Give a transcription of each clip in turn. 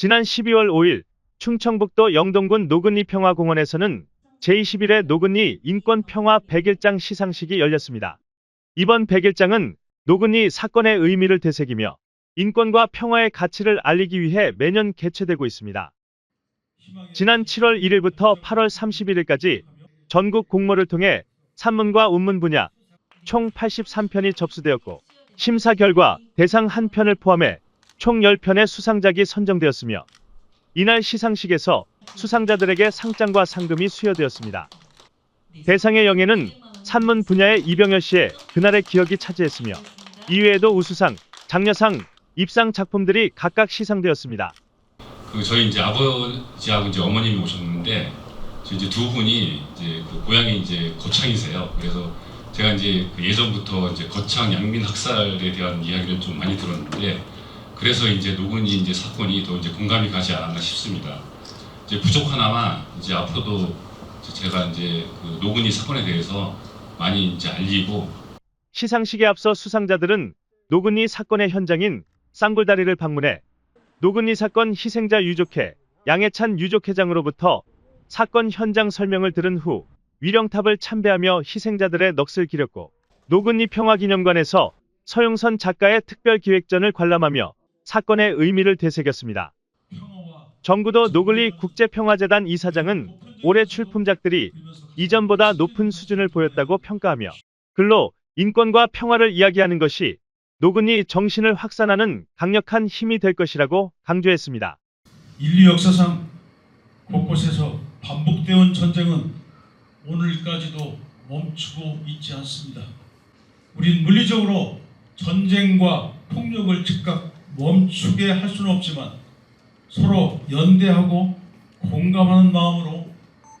지난 12월 5일 충청북도 영동군 노근리 평화공원에서는 제21회 노근리 인권평화 100일장 시상식이 열렸습니다. 이번 100일장은 노근리 사건의 의미를 되새기며 인권과 평화의 가치를 알리기 위해 매년 개최되고 있습니다. 지난 7월 1일부터 8월 31일까지 전국 공모를 통해 산문과 운문 분야 총 83편이 접수되었고 심사 결과 대상 한 편을 포함해 총 10편의 수상작이 선정되었으며 이날 시상식에서 수상자들에게 상장과 상금이 수여되었습니다. 대상의 영예는 산문 분야의 이병열 씨의 그날의 기억이 차지했으며 이외에도 우수상, 장려상, 입상 작품들이 각각 시상되었습니다. 그 저희 이제 아버지하고 이제 어머님이 오셨는데 저 이제 두 분이 이제 그 고향이 이제 거창이세요. 그래서 제가 이제 그 예전부터 이제 거창 양민 학살에 대한 이야기를 좀 많이 들었는데 그래서 이제 노근이 이제 사건이 더 이제 공감이 가지 않았나 싶습니다. 이제 부족하나마 이제 앞으로도 제가 이제 그 노근이 사건에 대해서 많이 이제 알리고 시상식에 앞서 수상자들은 노근리 사건의 현장인 쌍굴다리를 방문해 노근리 사건 희생자 유족회 양해찬 유족회장으로부터 사건 현장 설명을 들은 후 위령탑을 참배하며 희생자들의 넋을 기렸고 노근리 평화기념관에서 서용선 작가의 특별 기획전을 관람하며 사건의 의미를 되새겼습니다. 정구도 노글리 국제평화재단 이사장은 올해 출품작들이 이전보다 높은 수준을 보였다고 평가하며 글로 인권과 평화를 이야기하는 것이 노근이 정신을 확산하는 강력한 힘이 될 것이라고 강조했습니다. 인류 역사상 곳곳에서 반복되어 온 전쟁은 오늘까지도 멈추고 있지 않습니다. 우린 물리적으로 전쟁과 폭력을 즉각 멈추게 할 수는 없지만 서로 연대하고 공감하는 마음으로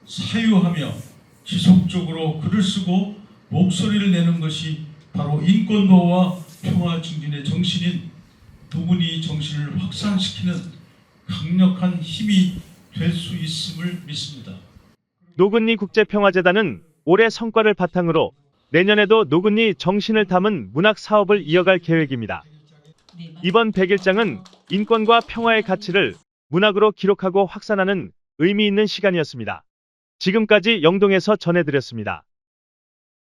사유하며 지속적으로 글을 쓰고 목소리를 내는 것이 바로 인권보호와 평화 증진의 정신인 누구니 정신을 확산시키는 강력한 힘이 될 수 있음을 믿습니다. 노근리 국제평화재단은 올해 성과를 바탕으로 내년에도 노근리 정신을 담은 문학 사업을 이어갈 계획입니다. 이번 100일장은 인권과 평화의 가치를 문학으로 기록하고 확산하는 의미 있는 시간이었습니다. 지금까지 영동에서 전해드렸습니다.